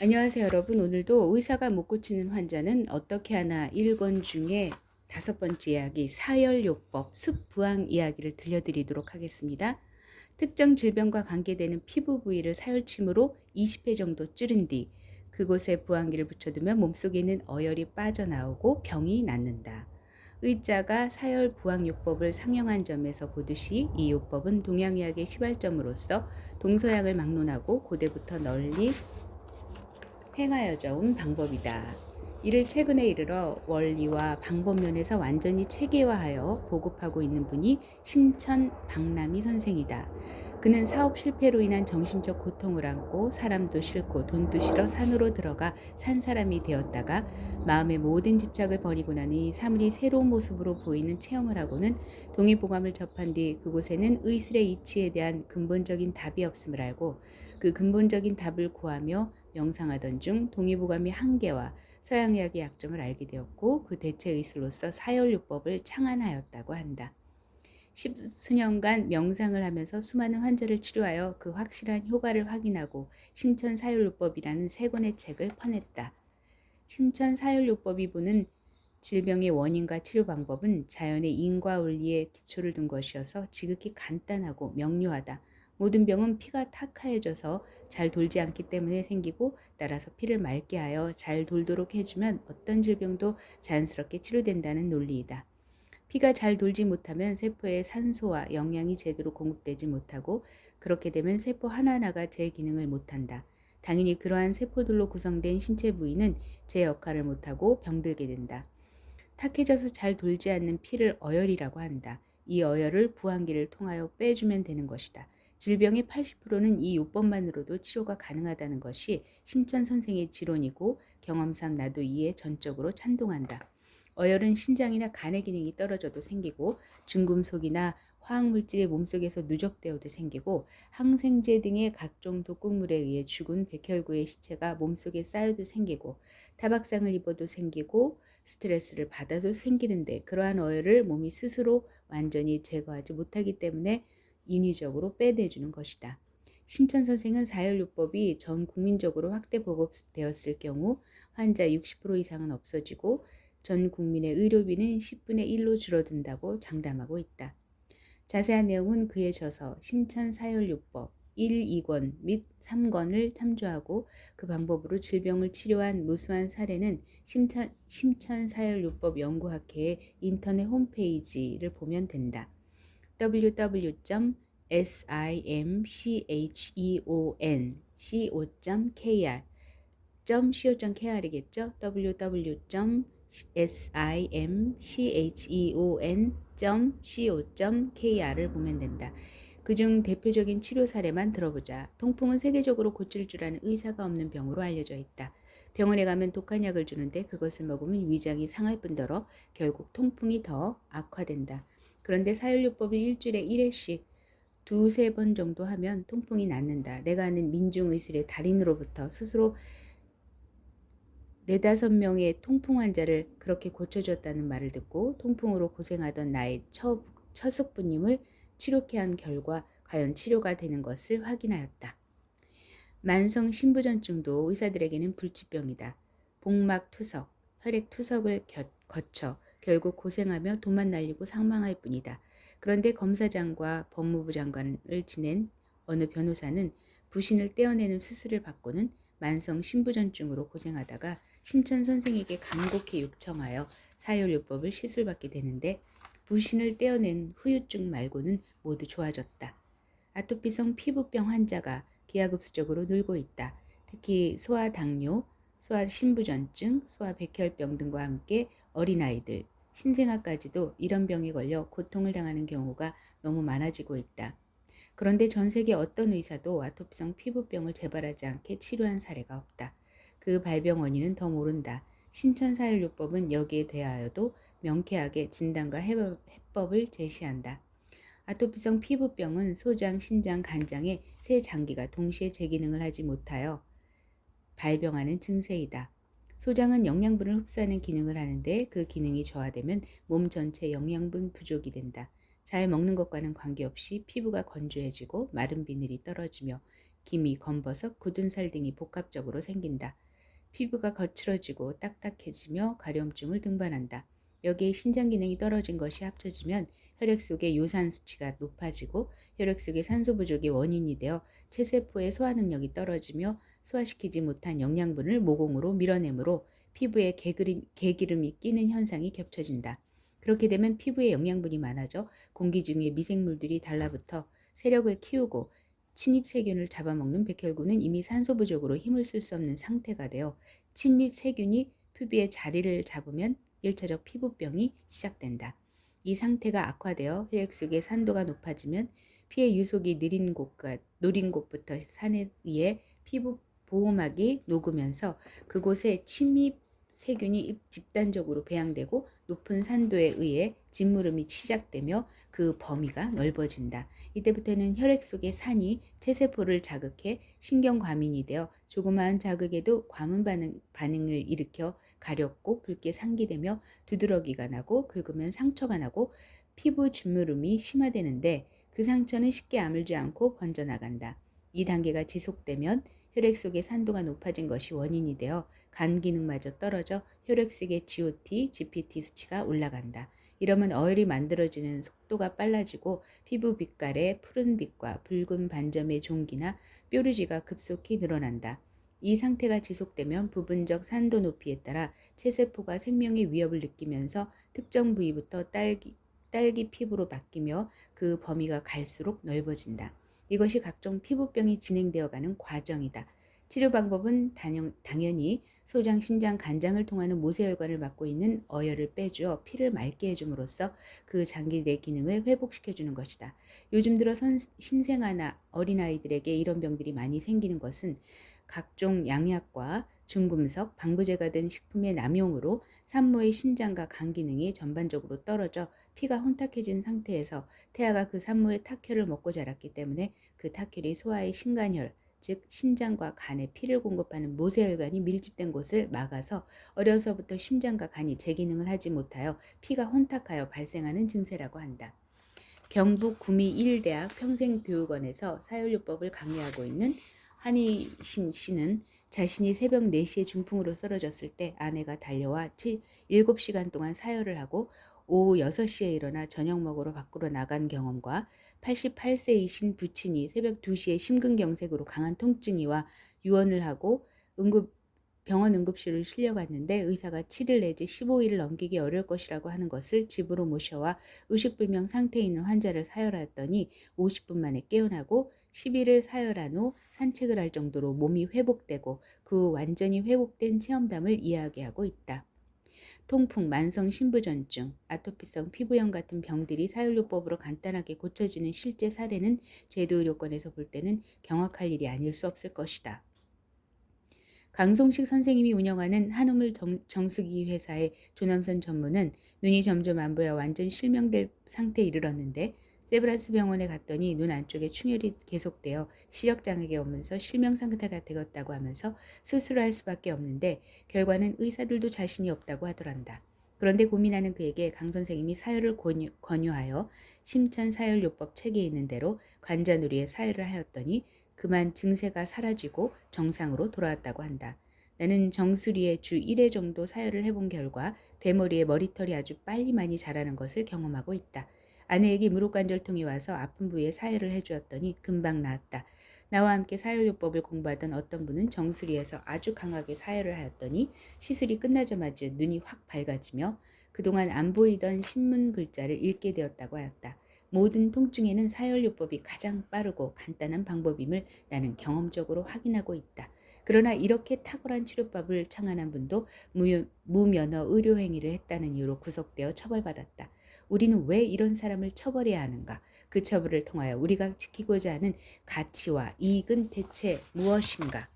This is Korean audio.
안녕하세요 여러분 오늘도 의사가 못 고치는 환자는 어떻게 하나 1권 중에 다섯 번째 이야기 사열요법 숲부항 이야기를 들려드리도록 하겠습니다. 특정 질병과 관계되는 피부 부위를 사열침으로 20회 정도 찌른 뒤 그곳에 부항기를 붙여두면 몸속에 있는 어혈이 빠져나오고 병이 낫는다. 의자가 사열 부항 요법을 상영한 점에서 보듯이 이 요법은 동양의학의 시발점으로서 동서양을 막론하고 고대부터 널리 행하여져 온 방법이다. 이를 최근에 이르러 원리와 방법 면에서 완전히 체계화하여 보급하고 있는 분이 심천 박남희 선생이다. 그는 사업 실패로 인한 정신적 고통을 안고 사람도 싫고 돈도 싫어 산으로 들어가 산 사람이 되었다가 마음의 모든 집착을 버리고 나니 사물이 새로운 모습으로 보이는 체험을 하고는 동의보감을 접한 뒤 그곳에는 의술의 이치에 대한 근본적인 답이 없음을 알고 그 근본적인 답을 구하며 명상하던 중 동의보감의 한계와 서양의학의 약점을 알게 되었고 그 대체 의술로서 사열요법을 창안하였다고 한다. 십수년간 명상을 하면서 수많은 환자를 치료하여 그 확실한 효과를 확인하고 심천사열요법이라는 세 권의 책을 퍼냈다. 심천사열요법이 보는 질병의 원인과 치료 방법은 자연의 인과 원리에 기초를 둔 것이어서 지극히 간단하고 명료하다. 모든 병은 피가 탁하해져서 잘 돌지 않기 때문에 생기고 따라서 피를 맑게 하여 잘 돌도록 해주면 어떤 질병도 자연스럽게 치료된다는 논리이다. 피가 잘 돌지 못하면 세포에 산소와 영양이 제대로 공급되지 못하고 그렇게 되면 세포 하나하나가 제 기능을 못한다. 당연히 그러한 세포들로 구성된 신체 부위는 제 역할을 못하고 병들게 된다. 탁해져서 잘 돌지 않는 피를 어혈이라고 한다. 이 어혈을 부항기를 통하여 빼주면 되는 것이다. 질병의 80%는 이 요법만으로도 치료가 가능하다는 것이 심천 선생의 지론이고 경험상 나도 이에 전적으로 찬동한다. 어혈은 신장이나 간의 기능이 떨어져도 생기고 중금속이나 화학물질이 몸속에서 누적되어도 생기고 항생제 등의 각종 독극물에 의해 죽은 백혈구의 시체가 몸속에 쌓여도 생기고 타박상을 입어도 생기고 스트레스를 받아도 생기는데 그러한 어혈을 몸이 스스로 완전히 제거하지 못하기 때문에 인위적으로 빼내주는 것이다. 심천 선생은 사혈요법이 전 국민적으로 확대 보급되었을 경우 환자 60% 이상은 없어지고 전 국민의 의료비는 10분의 1로 줄어든다고 장담하고 있다. 자세한 내용은 그에 져서 심천사혈요법 1, 2권 및 3권을 참조하고 그 방법으로 질병을 치료한 무수한 사례는 심천, 심천사혈요법 연구학회의 인터넷 홈페이지를 보면 된다. www.simcheon co.kr.co.kr이겠죠. www.simcheon.co.kr을 보면 된다. 그중 대표적인 치료 사례만 들어보자. 통풍은 세계적으로 고칠 줄 아는 의사가 없는 병으로 알려져 있다. 병원에 가면 독한 약을 주는데 그것을 먹으면 위장이 상할 뿐더러 결국 통풍이 더 악화된다. 그런데 사혈요법을 일주일에 1회씩 두세 번 정도 하면 통풍이 낫는다. 내가 아는 민중의술의 달인으로부터 스스로 네다섯 명의 통풍 환자를 그렇게 고쳐줬다는 말을 듣고 통풍으로 고생하던 나의 처, 처숙부님을 치료케 한 결과 과연 치료가 되는 것을 확인하였다. 만성 신부전증도 의사들에게는 불치병이다. 복막 투석, 혈액 투석을 거쳐 결국 고생하며 돈만 날리고 상망할 뿐이다. 그런데 검사장과 법무부 장관을 지낸 어느 변호사는 부신을 떼어내는 수술을 받고는 만성 신부전증으로 고생하다가 심천 선생에게 간곡히 요청하여 사혈요법을 시술받게 되는데 부신을 떼어낸 후유증 말고는 모두 좋아졌다. 아토피성 피부병 환자가 기하급수적으로 늘고 있다. 특히 소아당뇨, 소아신부전증, 소아백혈병 등과 함께 어린아이들, 신생아까지도 이런 병에 걸려 고통을 당하는 경우가 너무 많아지고 있다. 그런데 전 세계 어떤 의사도 아토피성 피부병을 재발하지 않게 치료한 사례가 없다. 그 발병 원인은 더 모른다. 신천사혈요법은 여기에 대하여도 명쾌하게 진단과 해법을 제시한다. 아토피성 피부병은 소장, 신장, 간장의 세 장기가 동시에 제기능을 하지 못하여 발병하는 증세이다. 소장은 영양분을 흡수하는 기능을 하는데 그 기능이 저하되면 몸 전체 영양분 부족이 된다. 잘 먹는 것과는 관계없이 피부가 건조해지고 마른 비늘이 떨어지며 기미, 검버섯, 굳은 살 등이 복합적으로 생긴다. 피부가 거칠어지고 딱딱해지며 가려움증을 등반한다. 여기에 신장 기능이 떨어진 것이 합쳐지면 혈액 속의 요산 수치가 높아지고 혈액 속의 산소 부족이 원인이 되어 체세포의 소화 능력이 떨어지며 소화시키지 못한 영양분을 모공으로 밀어내므로 피부에 개기름, 개기름이 끼는 현상이 겹쳐진다. 그렇게 되면 피부에 영양분이 많아져 공기 중에 미생물들이 달라붙어 세력을 키우고 침입 세균을 잡아먹는 백혈구는 이미 산소 부족으로 힘을 쓸 수 없는 상태가 되어 침입 세균이 피부에 자리를 잡으면 1차적 피부병이 시작된다. 이 상태가 악화되어 혈액 속의 산도가 높아지면 피의 유속이 느린 곳과 노린 곳부터 산에 의해 피부 보호막이 녹으면서 그곳에 침입 세균이 집단적으로 배양되고 높은 산도에 의해 짓무름이 시작되며 그 범위가 넓어진다. 이때부터는 혈액 속의 산이 체세포를 자극해 신경과민이 되어 조그마한 자극에도 과문 반응, 반응을 일으켜 가렵고 붉게 상기되며 두드러기가 나고 긁으면 상처가 나고 피부 짓무름이 심화되는데 그 상처는 쉽게 아물지 않고 번져나간다. 이 단계가 지속되면 혈액 속의 산도가 높아진 것이 원인이 되어 간 기능마저 떨어져 혈액 속의 GOT, GPT 수치가 올라간다. 이러면 어혈이 만들어지는 속도가 빨라지고 피부 빛깔의 푸른빛과 붉은 반점의 종기나 뾰루지가 급속히 늘어난다. 이 상태가 지속되면 부분적 산도 높이에 따라 체세포가 생명의 위협을 느끼면서 특정 부위부터 딸기, 딸기 피부로 바뀌며 그 범위가 갈수록 넓어진다. 이것이 각종 피부병이 진행되어가는 과정이다. 치료 방법은 당연히 소장, 신장, 간장을 통하는 모세혈관을 맡고 있는 어혈을 빼주어 피를 맑게 해줌으로써 그 장기 내 기능을 회복시켜주는 것이다. 요즘 들어 선, 신생아나 어린아이들에게 이런 병들이 많이 생기는 것은 각종 양약과 중금속, 방부제가 된 식품의 남용으로 산모의 신장과 간 기능이 전반적으로 떨어져 피가 혼탁해진 상태에서 태아가 그 산모의 탁혈을 먹고 자랐기 때문에 그 탁혈이 소아의 신간혈, 즉 신장과 간에 피를 공급하는 모세혈관이 밀집된 곳을 막아서 어려서부터 신장과 간이 재기능을 하지 못하여 피가 혼탁하여 발생하는 증세라고 한다. 경북 구미 1대학 평생교육원에서 사혈요법을 강의하고 있는 한희신 씨는 자신이 새벽 4시에 중풍으로 쓰러졌을 때 아내가 달려와 7시간 동안 사혈을 하고 오후 6시에 일어나 저녁 먹으러 밖으로 나간 경험과 88세이신 부친이 새벽 2시에 심근경색으로 강한 통증이와 유언을 하고 응급 병원 응급실을 실려갔는데 의사가 7일 내지 15일을 넘기기 어려울 것이라고 하는 것을 집으로 모셔와 의식불명 상태에 있는 환자를 사혈하였더니 50분 만에 깨어나고 10일을 사혈한 후 산책을 할 정도로 몸이 회복되고 그 완전히 회복된 체험담을 이야기하고 있다. 통풍, 만성 신부전증, 아토피성 피부염 같은 병들이 사혈요법으로 간단하게 고쳐지는 실제 사례는 제도의료권에서 볼 때는 경악할 일이 아닐 수 없을 것이다. 강송식 선생님이 운영하는 한우물 정수기 회사의 조남선 전무는 눈이 점점 안 보여 완전 실명될 상태에 이르렀는데 세브란스 병원에 갔더니 눈 안쪽에 충혈이 계속되어 시력 장애가 오면서 실명 상태가 되었다고 하면서 수술을 할 수밖에 없는데 결과는 의사들도 자신이 없다고 하더란다. 그런데 고민하는 그에게 강 선생님이 사혈을 권유, 권유하여 심천 사혈요법 책에 있는 대로 관자놀이에 사혈을 하였더니 그만 증세가 사라지고 정상으로 돌아왔다고 한다. 나는 정수리에 주 1회 정도 사혈을 해본 결과 대머리에 머리털이 아주 빨리 많이 자라는 것을 경험하고 있다. 아내에게 무릎관절통이 와서 아픈 부위에 사혈을 해주었더니 금방 나았다. 나와 함께 사혈요법을 공부하던 어떤 분은 정수리에서 아주 강하게 사혈을 하였더니 시술이 끝나자마자 눈이 확 밝아지며 그동안 안 보이던 신문 글자를 읽게 되었다고 하였다. 모든 통증에는 사혈요법이 가장 빠르고 간단한 방법임을 나는 경험적으로 확인하고 있다. 그러나 이렇게 탁월한 치료법을 창안한 분도 무면허 의료행위를 했다는 이유로 구속되어 처벌받았다. 우리는 왜 이런 사람을 처벌해야 하는가? 그 처벌을 통하여 우리가 지키고자 하는 가치와 이익은 대체 무엇인가?